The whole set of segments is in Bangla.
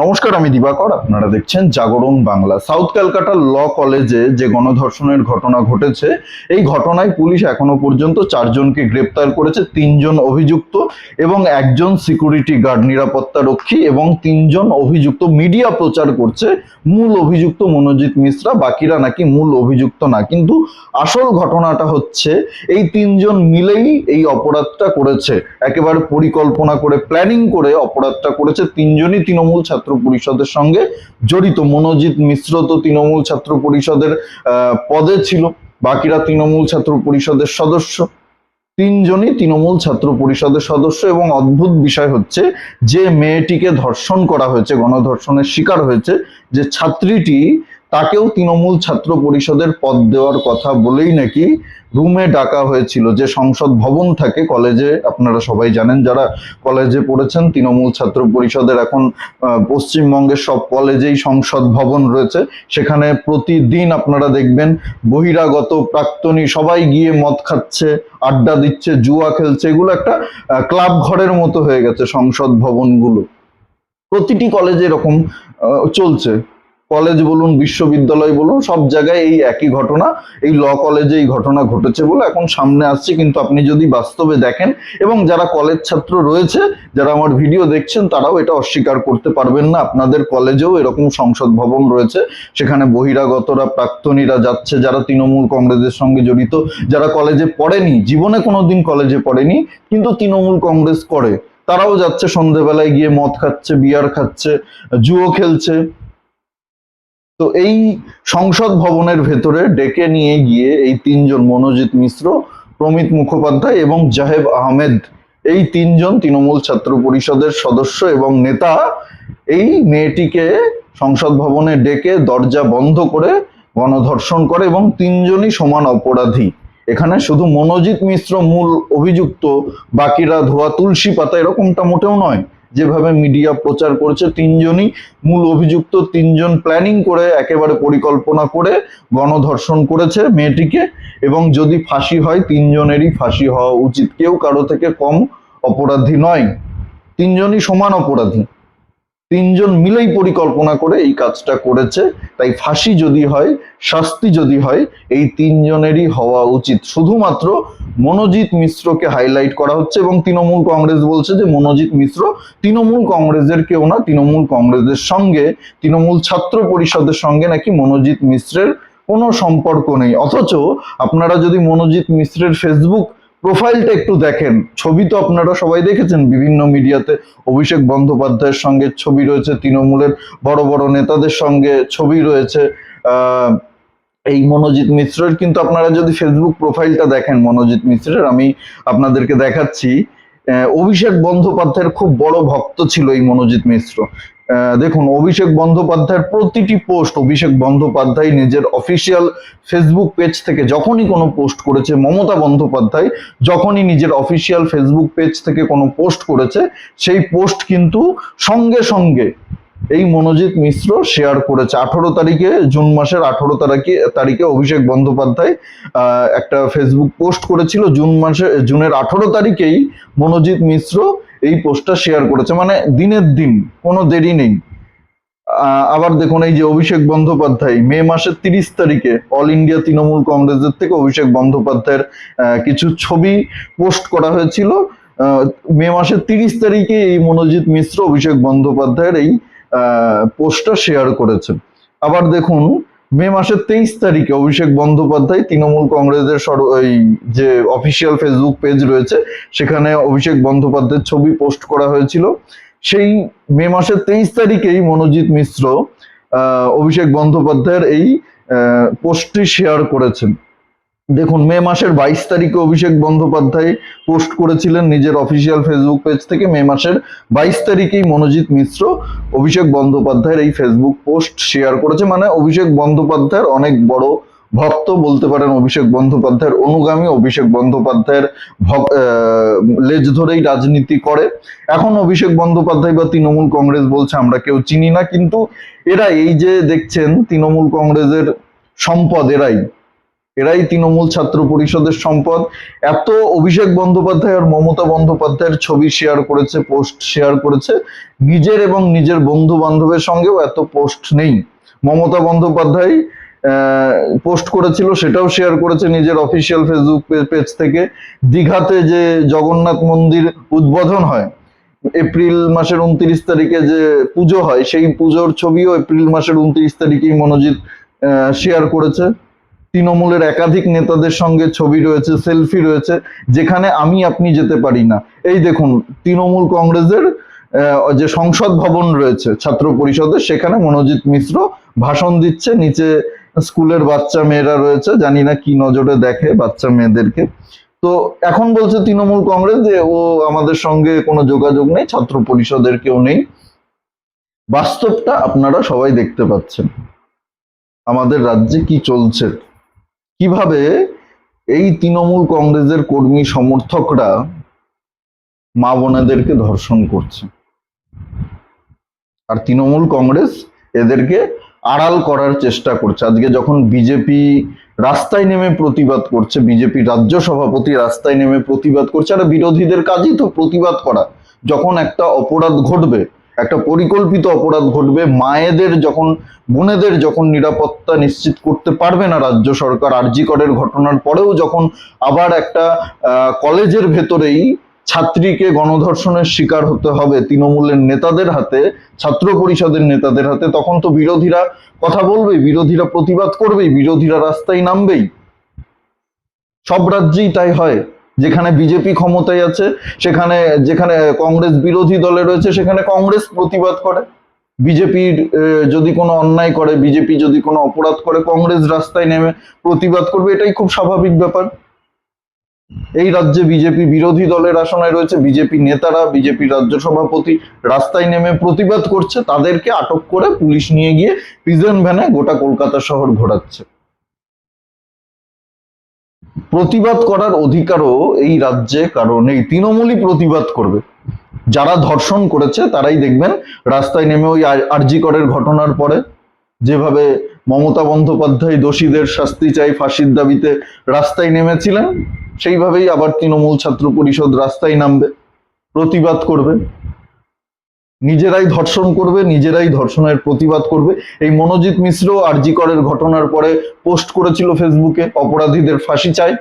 নমস্কার, আমি দিবাকর। আপনারা দেখছেন জাগরণ বাংলা। সাউথ ক্যালকাটা ল কলেজে যে গণধর্ষণের ঘটনা ঘটেছে, এই ঘটনায় পুলিশ এখনও পর্যন্ত চারজনকে গ্রেপ্তার করেছে, তিনজন অভিযুক্ত এবং একজন সিকিউরিটি গার্ড, নিরাপত্তা রক্ষী এবং তিনজন অভিযুক্ত। মিডিয়া প্রচার করছে, মূল অভিযুক্ত মনোজিৎ মিশ্রা, বাকিরা নাকি মূল অভিযুক্ত না। কিন্তু আসল ঘটনাটা হচ্ছে, এই তিনজন মিলেই এই অপরাধটা করেছে। একেবারে পরিকল্পনা করে প্ল্যানিং করে অপরাধটা করেছে। তিনজনই তৃণমূল ছাত্র পরিষদের সঙ্গে জড়িত। মনোজিৎ মিশ্র তো তৃণমূল ছাত্র পরিষদের পদে ছিল। বাকিরা তৃণমূল ছাত্র পরিষদের সদস্য। তিনজনই তৃণমূল ছাত্র পরিষদের সদস্য এবং অদ্ভুত বিষয় হচ্ছে, যে মেয়েটিকে ধর্ষণ করা হয়েছে, গণধর্ষণের শিকার হয়েছে, যে ছাত্রীটি তাকেও তৃণমূল ছাত্র পরিষদের পদ দেওয়ার কথা বলেই নাকি রুমে ডাকা হয়েছিল। যে সংসদ ভবন থাকে, কলেজে আপনারা সবাই জানেন, যারা কলেজে পড়েছেন, তৃণমূল ছাত্র পরিষদের এখন পশ্চিমবঙ্গের সব কলেজেই সংসদ ভবন রয়েছে। সেখানে প্রতিদিন আপনারা দেখবেন, বহিরাগত প্রাক্তনী সবাই গিয়ে মদ খাচ্ছে, আড্ডা দিচ্ছে, জুয়া খেলছে, এগুলো একটা ক্লাব ঘরের মতো হয়ে গেছে সংসদ ভবনগুলো। প্রতিটি কলেজে এরকম চলছে। কলেজ বলুন, বিশ্ববিদ্যালয় বলুন, সব জায়গায় এই একই ঘটনা। এই ল কলেজে এই ঘটনা ঘটেছে বলে এখন সামনে আসছে, কিন্তু আপনি যদি বাস্তবে দেখেন এবং যারা কলেজ ছাত্র রয়েছে, যারা আমার ভিডিও দেখছেন, তারাও এটা অস্বীকার করতে পারবেন না। আপনাদের কলেজেও এরকম সংসদ ভবন রয়েছে, সেখানে বহিরাগতরা, প্রাক্তনীরা যাচ্ছে, যারা তৃণমূল কংগ্রেসের সঙ্গে জড়িত, যারা কলেজে পড়েনি, জীবনে কোনোদিন কলেজে পড়েনি, কিন্তু তৃণমূল কংগ্রেস করে। তারাও যাচ্ছে, সন্ধেবেলায় গিয়ে মদ খাচ্ছে, বিয়ার খাচ্ছে, জুয়ো খেলছে। তো এই সংসদ ভবনের ভেতরে ডেকে নিয়ে গিয়ে এই তিনজন মনোজিৎ মিশ্র, প্রমিত মুখোপাধ্যায় এবং জাহেব আহমেদ, এই তিনজন তৃণমূল ছাত্র পরিষদের সদস্য এবং নেতা, এই মেয়েটিকে সংসদ ভবনে ডেকে দরজা বন্ধ করে গণধর্ষণ করে এবং তিনজনই সমান অপরাধী। এখানে শুধু মনোজিৎ মিশ্র মূল অভিযুক্ত, বাকিরা ধোয়া তুলসী পাতা এরকমটা মোটেও নয়। যেভাবে মিডিয়া প্রচার করছে তিনজনই, মূল অভিযুক্ত তিনজন প্ল্যানিং করে, একেবারে পরিকল্পনা করে, গণধর্ষণ করেছে মেয়েটিকে এবং যদি ফাঁসি হয়, তিনজনেরই ফাঁসি হওয়া উচিত। কেউ কারও থেকে কম অপরাধী নয়। তিনজনই সমান অপরাধী। তিনজন মিলেই পরিকল্পনা করে এই কাজটা করেছে। তাই ফাঁসি যদি হয়, শাস্তি যদি হয়, এই তিনজনেরই হওয়া উচিত। শুধুমাত্র মনোজিৎ মিশ্রকে হাইলাইট করা হচ্ছে এবং তৃণমূল কংগ্রেস বলছে যে মনোজিৎ মিশ্র তৃণমূল কংগ্রেসের কেউ না, তৃণমূল কংগ্রেসের সঙ্গে, তৃণমূল ছাত্র পরিষদের সঙ্গে নাকি মনোজিৎ মিশ্রের কোনো সম্পর্ক নেই। অথচ আপনারা যদি মনোজিৎ মিশ্রের ফেসবুক প্রোফাইলটা একটু দেখেন। ছবি তো আপনারা সবাই দেখেছেন, বিভিন্ন মিডিয়াতে অভিষেক বন্দ্যোপাধ্যায়ের সঙ্গে ছবি রয়েছে, তৃণমূলের বড় বড় নেতাদের সঙ্গে ছবি রয়েছে। এই মনোজিৎ মিশ্রের, কিন্তু আপনারা যদি ফেসবুক প্রোফাইলটা দেখেন মনোজিৎ মিশ্রের, আমি আপনাদেরকে দেখাচ্ছি। অভিষেক বন্দ্যোপাধ্যায়ের খুব বড় ভক্ত ছিল এই মনোজিৎ মিশ্র। দেখুন, অভিষেক বন্দ্যোপাধ্যায়ের প্রতিটি পোস্ট অভিষেক বন্দ্যোপাধ্যায় নিজের অফিসিয়াল ফেসবুক পেজ থেকে যখনই কোনো পোস্ট করেছে, মমতা বন্দ্যোপাধ্যায় যখনই নিজের অফিসিয়াল ফেসবুক পেজ থেকে কোনো পোস্ট করেছে, সেই পোস্ট কিন্তু সঙ্গে সঙ্গে এই মনোজিৎ মিশ্র শেয়ার করেছে। আঠারো তারিখে, জুন মাসের আঠারো তারিখে তারিখে অভিষেক বন্দ্যোপাধ্যায় একটা ফেসবুক পোস্ট করেছিল। জুন মাসে, জুনের আঠারো তারিখেই মনোজিৎ মিশ্র এই পোস্টটা শেয়ার করেছে। মানে দিনের দিন, কোনো দেরি নেই। আবার দেখুন এই যে অভিষেক বন্দ্যোপাধ্যায়, মে মাসের তিরিশ তারিখে অল ইন্ডিয়া তৃণমূল কংগ্রেসের থেকে অভিষেক বন্দ্যোপাধ্যায়ের কিছু ছবি পোস্ট করা হয়েছিল। মে মাসের তিরিশ তারিখে এই মনোজিৎ মিশ্র, অভিষেক বন্দ্যোপাধ্যায়ের এই পোস্টটা শেয়ার করেছে আবার দেখুন, মে মাসের তেইশ তারিখে অভিষেক বন্দ্যোপাধ্যায় তৃণমূল কংগ্রেসের সর- এই যে অফিসিয়াল ফেসবুক পেজ রয়েছে, সেখানে অভিষেক বন্দ্যোপাধ্যায়ের ছবি পোস্ট করা হয়েছিল। সেই মে মাসের তেইশ তারিখেই মনোজিৎ মিশ্র অভিষেক বন্দ্যোপাধ্যায়ের এই পোস্টটি শেয়ার করেছেন। দেখুন, মে মাসের বাইশ তারিখে অভিষেক বন্দ্যোপাধ্যায় পোস্ট করেছিলেন নিজের অফিসিয়াল ফেসবুক পেজ থেকে। মে মাসের বাইশ তারিখেই মনোজিৎ মিশ্র অভিষেক বন্দ্যোপাধ্যায়ের এই ফেসবুক পোস্ট শেয়ার করেছে। মানে অভিষেক বন্দ্যোপাধ্যায়ের অনেক বড় ভক্ত বলতে পারেন, অভিষেক বন্দ্যোপাধ্যায়ের অনুগামী অভিষেক বন্দ্যোপাধ্যায়ের লেজ ধরেই রাজনীতি করে। এখন অভিষেক বন্দ্যোপাধ্যায় বা তৃণমূল কংগ্রেস বলছে, আমরা কেউ চিনি না। কিন্তু এরা এই যে দেখছেন, তৃণমূল কংগ্রেসের সম্পদ এরাই। এরাই তৃণমূল ছাত্র পরিষদের সম্পদ। এত অভিষেক বন্দ্যোপাধ্যায় আর মমতা বন্দ্যোপাধ্যায়ের ছবি শেয়ার করেছে পোস্ট শেয়ার করেছে, নিজের এবং নিজের বন্ধু বান্ধবের সঙ্গেও এত পোস্ট নেই। মমতা বন্দ্যোপাধ্যায় পোস্ট করেছিল, সেটাও শেয়ার করেছে নিজের অফিসিয়াল ফেসবুক পেজ থেকে। দীঘাতে যে জগন্নাথ মন্দির উদ্বোধন হয়, এপ্রিল মাসের উনত্রিশ তারিখে যে পুজো হয়, সেই পুজোর ছবিও এপ্রিল মাসের উনত্রিশ তারিখেই মনোজিৎ শেয়ার করেছে। তৃণমূলের একাধিক নেতাদের সঙ্গে ছবি রয়েছে, সেলফি রয়েছে, যেখানে আমি আপনি যেতে পারি না। এই দেখুন, তৃণমূল কংগ্রেসের যে সংসদ ভবন রয়েছে, ছাত্র পরিষদের, সেখানে মনোজিৎ মিশ্র ভাষণ দিচ্ছে। নিচে স্কুলের বাচ্চা মেয়েরা রয়েছে, জানি না কি নজরে দেখে বাচ্চা মেয়েদেরকে। তো এখন বলছে তৃণমূল কংগ্রেস যে, ও আমাদের সঙ্গে কোনো যোগাযোগ নেই, ছাত্র পরিষদের কেউ নেই। বাস্তবটা আপনারা সবাই দেখতে পাচ্ছেন। আমাদের রাজ্যে কি চলছে? কীভাবে এই তৃণমূল কংগ্রেসের কর্মী সমর্থকরা মা বোনেদেরকে ধর্ষণ করছে? আর তৃণমূল কংগ্রেস এদেরকে আড়াল করার চেষ্টা করছে। আজকে যখন বিজেপি রাস্তায় নেমে প্রতিবাদ করছে, বিজেপি রাজ্য সভাপতি রাস্তায় নেমে প্রতিবাদ করছে, আর বিরোধীদের কাজই তো প্রতিবাদ করা। যখন একটা অপরাধ ঘটবে একটা পরিকল্পিত অপরাধ ঘটবে, মায়েদের যখন, বোনেদের যখন নিরাপত্তা নিশ্চিত করতে পারবে না রাজ্য সরকার আরজি করের ঘটনার পরেও যখন আবার একটা কলেজের ভেতরেই ছাত্রীকে গণধর্ষণের শিকার হতে হবে তৃণমূলের নেতাদের হাতে, ছাত্র পরিষদের নেতাদের হাতে, তখন তো বিরোধীরা কথা বলবে, বিরোধীরা প্রতিবাদ করবেই, বিরোধীরা রাস্তায় নামবেই। সব রাজ্যেই তাই হয়। যেখানে বিজেপি ক্ষমতায় আছে, সেখানে, যেখানে কংগ্রেস বিরোধী দলে রয়েছে, সেখানে কংগ্রেস প্রতিবাদ করে। বিজেপির যদি কোনো অন্যায় করে, বিজেপি যদি কোনো অপরাধ করে, কংগ্রেস রাস্তায় নেমে প্রতিবাদ করবে, এটাই খুব স্বাভাবিক ব্যাপার। এই রাজ্যে বিজেপি বিরোধী দলের আসনায় রয়েছে, বিজেপি নেতারা, বিজেপি রাজ্য সভাপতি রাস্তায় নেমে প্রতিবাদ করছে, তাদেরকে আটক করে পুলিশ নিয়ে গিয়ে প্রিজন ভ্যানে গোটা কলকাতা শহর ঘোরাচ্ছে। প্রতিবাদ করার অধিকারও এই রাজ্যে, কারণ এই তৃণমূলই প্রতিবাদ করবে। যারা ধর্ষণ করেছে, তারাই দেখবেন রাস্তায় নেমে ওই আরজি করের ঘটনার পরে, যেভাবে মমতা বন্দ্যোপাধ্যায় দোষীদের শাস্তি চাই ফাঁসির দাবিতে রাস্তায় নেমেছিলেন, সেইভাবেই আবার তৃণমূল ছাত্র পরিষদ রাস্তায় নামবে, প্রতিবাদ করবে। নিজেরাই ধর্ষণ করবে, নিজেরাই ধর্ষণের প্রতিবাদ করবে। এই মনোজিৎ মিশ্র আরজি করের ঘটনার পরে পোস্ট করেছিল ফেসবুকে, অপরাধীদের ফাঁসি চায়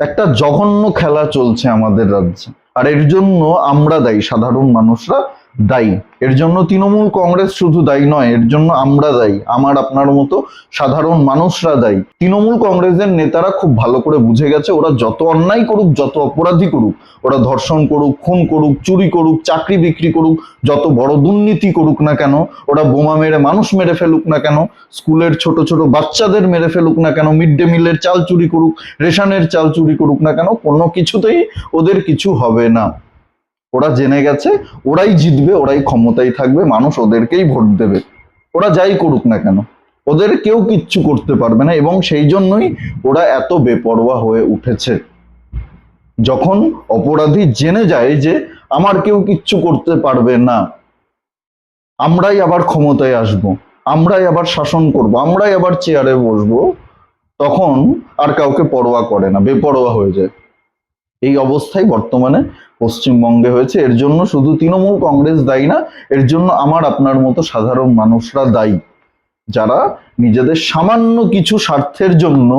একটা জঘন্য খেলা চলছে আমাদের রাজ্যে, আর এর জন্য আমরা দায়ী, সাধারণ মানুষরা দায়ী। এর জন্য তৃণমূল কংগ্রেস শুধু দায়ী নয়, এর জন্য আমরা দায়ী, আমার, আপনার মতো সাধারণ মানুষরা দায়ী। তৃণমূল কংগ্রেসের নেতারা খুব ভালো করে বুঝে গেছে, ওরা যত অন্যায় করুক, যত অপরাধী করুক, ওরা ধর্ষণ করুক, খুন করুক, চুরি করুক, চাকরি বিক্রি করুক, যত বড় দুর্নীতি করুক না কেন, ওরা বোমা মেরে মানুষ মেরে ফেলুক না কেন, স্কুলের ছোট ছোট বাচ্চাদের মেরে ফেলুক না কেন, মিড ডে মিলের চাল চুরি করুক, রেশনের চাল চুরি করুক না কেন, কোনো কিছুতেই ওদের কিছু হবে না। ওরা জেনে গেছে, ওরাই জিতবে, ওরাই ক্ষমতায় থাকবে, মানুষ ওদেরকেই ভোট দেবে। ওরা যাই করুক না কেন, ওদের কেউ কিচ্ছু করতে পারবে না এবং সেই জন্যই ওরা এত বেপরোয়া হয়ে উঠেছে। যখন অপরাধী জেনে যায় যে আমার কেউ কিচ্ছু করতে পারবে না, আমরাই আবার ক্ষমতায় আসব, আমরাই আবার শাসন করব, আমরাই আবার চেয়ারে বসবো, তখন আর কাউকে পরোয়া করে না, বেপরোয়া হয়ে যায়। এই অবস্থায় বর্তমানে পশ্চিমবঙ্গে হয়েছে, এর জন্য শুধু তৃণমূল কংগ্রেস দায়ী না, এর জন্য আমার আপনার মতো সাধারণ মানুষরা দায়ী। যারা নিজেদের সামান্য কিছু স্বার্থের জন্য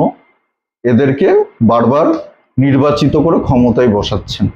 এদেরকে বারবার নির্বাচিত করে ক্ষমতায় বসাচ্ছেন।